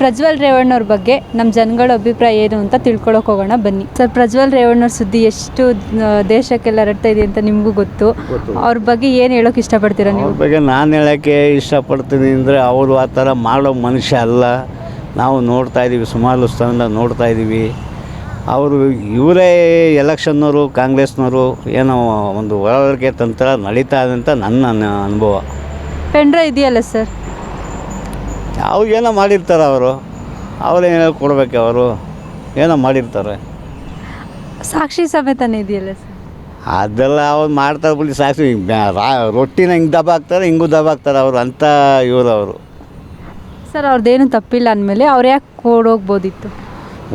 ಪ್ರಜ್ವಲ್ ರೇವಣ್ಣವ್ರ ಬಗ್ಗೆ ನಮ್ಮ ಜನಗಳ ಅಭಿಪ್ರಾಯ ಏನು ಅಂತ ತಿಳ್ಕೊಳಕ್ಕೆ ಹೋಗೋಣ ಬನ್ನಿ. ಸರ್ ಪ್ರಜ್ವಲ್ ರೇವಣ್ಣವ್ರ ಸುದ್ದಿ ಎಷ್ಟು ದೇಶಕ್ಕೆಲ್ಲ ಹರಡ್ತಾ ಇದೆ ಅಂತ ನಿಮಗೂ ಗೊತ್ತು. ಅವ್ರ ಬಗ್ಗೆ ಏನು ಹೇಳೋಕೆ ಇಷ್ಟಪಡ್ತೀರಾ ನೀವು? ಅವ್ರ ಬಗ್ಗೆ ನಾನು ಹೇಳೋಕ್ಕೆ ಇಷ್ಟಪಡ್ತೀನಿ ಅಂದರೆ ಅವರು ಆ ಥರ ಮಾಡೋ ಮನುಷ್ಯ ಅಲ್ಲ. ನಾವು ನೋಡ್ತಾ ಇದ್ದೀವಿ ಸುಮಾರು ಸ್ಥಳದಿಂದ ನೋಡ್ತಾ ಇದ್ದೀವಿ ಅವರು ಇವರೇ ಎಲೆಕ್ಷನ್ನವರು ಕಾಂಗ್ರೆಸ್ನವರು ಏನೋ ಒಂದು ಒಳವರಿಕೆ ತಂತ್ರ ನಡೀತಾ ಇದೆ ಅಂತ ನನ್ನ ಅನುಭವ. ಪೆಂಡ್ರ ಇದೆಯಲ್ಲ ಸರ್? ಅವ್ರು ಏನೋ ಮಾಡಿರ್ತಾರೆ ಅವರು. ಅವರೇನೋ ಕೊಡ್ಬೇಕು ಅವರು? ಏನೋ ಮಾಡಿರ್ತಾರೆ. ಸಾಕ್ಷಿ ಸಮೇತನೇ ಇದೆಯಲ್ಲ ಸರ್? ಅದೆಲ್ಲ ಅವ್ರು ಮಾಡ್ತಾರೆ ಬಿಡಿ ಸಾಕ್ಷಿ ರೊಟ್ಟಿನ ಹಿಂಗೆ ದಬ ಹಾಕ್ತಾರೆ ಹಿಂಗೂ ದಬ ಹಾಕ್ತಾರೆ ಅವರು ಅಂತ ಇವರು ಅವರು. ಸರ್ ಅವ್ರದ್ದೇನು ತಪ್ಪಿಲ್ಲ ಅಂದಮೇಲೆ ಅವ್ರು ಯಾಕೆ ಓಡೋಗ್ಬೋದಿತ್ತು?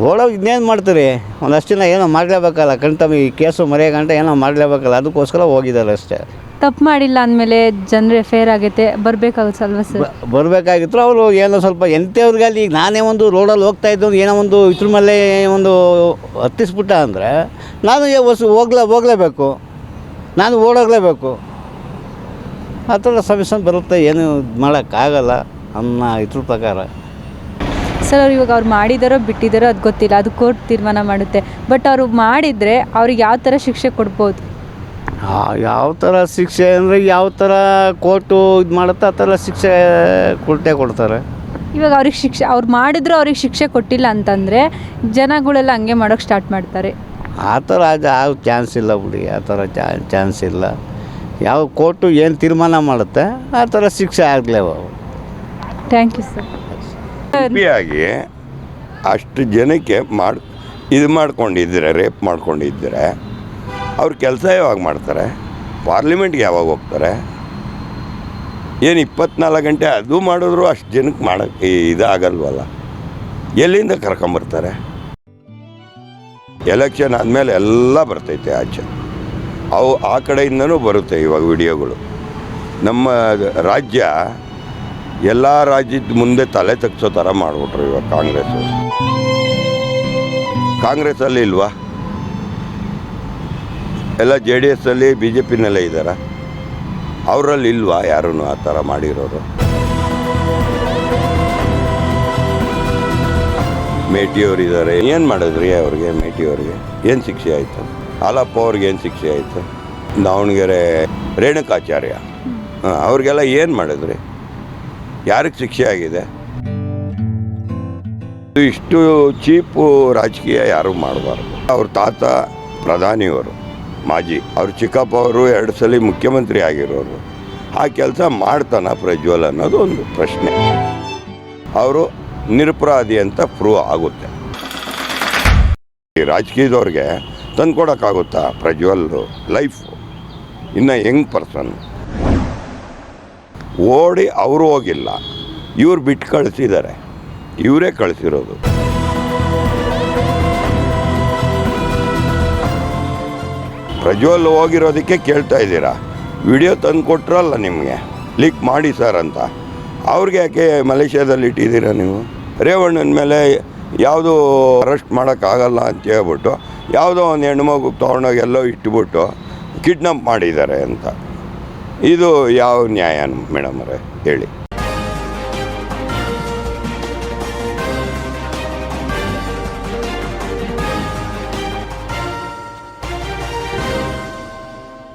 ಓಡೋಗಿ ಇನ್ನೇನು ಮಾಡ್ತೀರಿ? ಒಂದಷ್ಟು ದಿನ ಏನೋ ಮಾಡಲೇಬೇಕಲ್ಲ ಕಣ್ತಮ್ಮ ಈ ಕೇಸು ಮರೆಯಾಗಂಟ ಏನೋ ಮಾಡಲೇಬೇಕಲ್ಲ ಅದಕ್ಕೋಸ್ಕರ ಹೋಗಿದ್ದಾರೆ ಅಷ್ಟೇ. ತಪ್ಪು ಮಾಡಿಲ್ಲ ಅಂದಮೇಲೆ ಜನರು ಫೇರ್ ಬರಬೇಕಾಗುತ್ತೆ ಅಲ್ವಾ ಸರ್? ಬರಬೇಕಾಗಿತ್ತು. ಅವರು ಏನೋ ಸ್ವಲ್ಪ ಎಂಥವ್ರಿಗೆ ಅಲ್ಲಿ ನಾನೇ ಒಂದು ರೋಡಲ್ಲಿ ಹೋಗ್ತಾ ಇದ್ದು ಏನೋ ಒಂದು ಇದ್ರ ಮೇಲೆ ಒಂದು ಹತ್ತಿಸ್ಬಿಟ್ಟ ಅಂದರೆ ನಾನು ಹೊಸ ಹೋಗ್ಲೇ ಹೋಗಲೇಬೇಕು. ನಾನು ಓಡೋಗ್ಲೇಬೇಕು. ಆ ಥರ ಸಮಸ್ಯೆ ಬರುತ್ತೆ ಏನು ಮಾಡೋಕ್ಕಾಗಲ್ಲ ಅನ್ನೋ ಇದ್ರ ಪ್ರಕಾರ. ಸರ್ ಅವ್ರು ಇವಾಗ ಅವ್ರು ಮಾಡಿದಾರೋ ಬಿಟ್ಟಿದ್ದಾರೋ ಅದು ಗೊತ್ತಿಲ್ಲ. ಅದು ಕೋರ್ಟ್ ತೀರ್ಮಾನ ಮಾಡುತ್ತೆ. ಬಟ್ ಅವರು ಮಾಡಿದರೆ ಅವ್ರಿಗೆ ಯಾವ ಥರ ಶಿಕ್ಷೆ ಕೊಡ್ಬೋದು? ಯಾವ ಥರ ಶಿಕ್ಷೆ ಅಂದರೆ ಯಾವ ಥರ ಕೋರ್ಟು ಇದು ಮಾಡುತ್ತೆ ಆ ಥರ ಶಿಕ್ಷೆ ಕೊಟ್ಟೆ ಕೊಡ್ತಾರೆ. ಇವಾಗ ಅವ್ರಿಗೆ ಶಿಕ್ಷೆ ಅವ್ರು ಮಾಡಿದ್ರು ಅವ್ರಿಗೆ ಶಿಕ್ಷೆ ಕೊಟ್ಟಿಲ್ಲ ಅಂತಂದರೆ ಜನಗಳೆಲ್ಲ ಹಂಗೆ ಮಾಡೋಕೆ ಸ್ಟಾರ್ಟ್ ಮಾಡ್ತಾರೆ. ಆ ಥರ ಯಾವ ಚಾನ್ಸ್ ಇಲ್ಲ ಬಿಡಿ ಆ ಥರ ಚಾನ್ಸ್ ಇಲ್ಲ. ಯಾವ ಕೋರ್ಟು ಏನು ತೀರ್ಮಾನ ಮಾಡುತ್ತೆ ಆ ಥರ ಶಿಕ್ಷೆ ಆಗಲೇವು ಥ್ಯಾಂಕ್ ಯು ಸರ್ ಆಗಿ ಅಷ್ಟು ಜನಕ್ಕೆ ಮಾಡಿ ಇದು ಮಾಡ್ಕೊಂಡಿದ್ರೆ ರೇಪ್ ಮಾಡ್ಕೊಂಡಿದ್ದರೆ ಅವ್ರ ಕೆಲಸ ಯಾವಾಗ ಮಾಡ್ತಾರೆ? ಪಾರ್ಲಿಮೆಂಟ್ಗೆ ಯಾವಾಗ ಹೋಗ್ತಾರೆ? ಏನು ಇಪ್ಪತ್ನಾಲ್ಕು ಗಂಟೆ ಅದು ಮಾಡಿದ್ರು ಅಷ್ಟು ಜನಕ್ಕೆ ಮಾಡೋಕ್ಕೆ ಇದಾಗಲ್ವಲ್ಲ? ಎಲ್ಲಿಂದ ಕರ್ಕೊಂಬರ್ತಾರೆ? ಎಲೆಕ್ಷನ್ ಆದಮೇಲೆ ಎಲ್ಲ ಬರ್ತೈತೆ ಆಚೆ. ಅವು ಆ ಕಡೆಯಿಂದನೂ ಬರುತ್ತೆ ಇವಾಗ ವಿಡಿಯೋಗಳು. ನಮ್ಮ ರಾಜ್ಯ ಎಲ್ಲ ರಾಜ್ಯದ ಮುಂದೆ ತಲೆ ತಗ್ಸೋ ಥರ ಮಾಡಿಬಿಟ್ರು ಇವಾಗ ಕಾಂಗ್ರೆಸ್ ಕಾಂಗ್ರೆಸ್ಸಲ್ಲಿ ಇಲ್ವಾ? ಎಲ್ಲ ಜೆ ಡಿ ಎಸ್ಸಲ್ಲಿ ಬಿ ಜೆ ಪಿನಲ್ಲೇ ಇದ್ದಾರ? ಅವರಲ್ಲಿ ಇಲ್ವಾ ಯಾರೂ ಆ ಥರ ಮಾಡಿರೋರು? ಮೇಟಿಯವ್ರು ಇದ್ದಾರೆ ಏನು ಮಾಡಿದ್ರಿ ಅವ್ರಿಗೆ ಮೇಟಿಯವ್ರಿಗೆ ಏನು ಶಿಕ್ಷೆ ಆಯಿತು? ಹಾಲಪ್ಪ ಅವ್ರಿಗೆ ಏನು ಶಿಕ್ಷೆ ಆಯಿತು? ದಾವಣಗೆರೆ ರೇಣುಕಾಚಾರ್ಯ. ಅವ್ರಿಗೆಲ್ಲ ಏನು ಮಾಡಿದ್ರಿ? ಯಾರಿಗೆ ಶಿಕ್ಷೆ ಆಗಿದೆ? ಇಷ್ಟು ಚೀಪು ರಾಜಕೀಯ ಯಾರೂ ಮಾಡಬಾರ್ದು. ಅವ್ರ ತಾತ ಪ್ರಧಾನಿಯವರು. ಮಾಜಿ ಅವ್ರ ಚಿಕ್ಕಪ್ಪ ಅವರು ಎರಡು ಸಲ ಮುಖ್ಯಮಂತ್ರಿ ಆಗಿರೋರು. ಆ ಕೆಲಸ ಮಾಡ್ತಾನ ಪ್ರಜ್ವಲ್ ಅನ್ನೋದು ಒಂದು ಪ್ರಶ್ನೆ. ಅವರು ನಿರಪರಾಧಿ ಅಂತ ಪ್ರೂವ್ ಆಗುತ್ತೆ. ಈ ರಾಜಕೀಯದವ್ರಿಗೆ ತಂದ್ಕೊಡೋಕ್ಕಾಗುತ್ತಾ ಪ್ರಜ್ವಲ್ ಲೈಫು? ಇನ್ನು ಯಂಗ್ ಪರ್ಸನ್. ಓಡಿ ಅವರು ಹೋಗಿಲ್ಲ. ಇವ್ರು ಬಿಟ್ಟು ಕಳಿಸಿದ್ದಾರೆ ಇವರೇ ಕಳಿಸಿರೋದು. ಪ್ರಜ್ವಲ್ ಹೋಗಿರೋದಕ್ಕೆ ಕೇಳ್ತಾ ಇದ್ದೀರಾ? ವಿಡಿಯೋ ತಂದು ಕೊಟ್ರಲ್ಲ ನಿಮಗೆ. ಲೀಕ್ ಮಾಡಿ ಸರ್ ಅಂತ. ಅವ್ರಿಗೆ ಯಾಕೆ ಮಲೇಷ್ಯಾದಲ್ಲಿ ಇಟ್ಟಿದ್ದೀರಾ ನೀವು? ರೇವಣ್ಣನ ಮೇಲೆ ಯಾವುದು ಅರೆಸ್ಟ್ ಮಾಡೋಕ್ಕಾಗಲ್ಲ ಅಂತ ಹೇಳ್ಬಿಟ್ಟು, ಯಾವುದೋ ಒಂದು ಹೆಣ್ಮಗು ತೊಗೊಂಡೋಗಿ ಎಲ್ಲೋ ಇಟ್ಬಿಟ್ಟು ಕಿಡ್ನಾಪ್ ಮಾಡಿದ್ದಾರೆ ಅಂತ. ಇದು ಯಾವ ನ್ಯಾಯ ಮೇಡಮರೇ ಹೇಳಿ.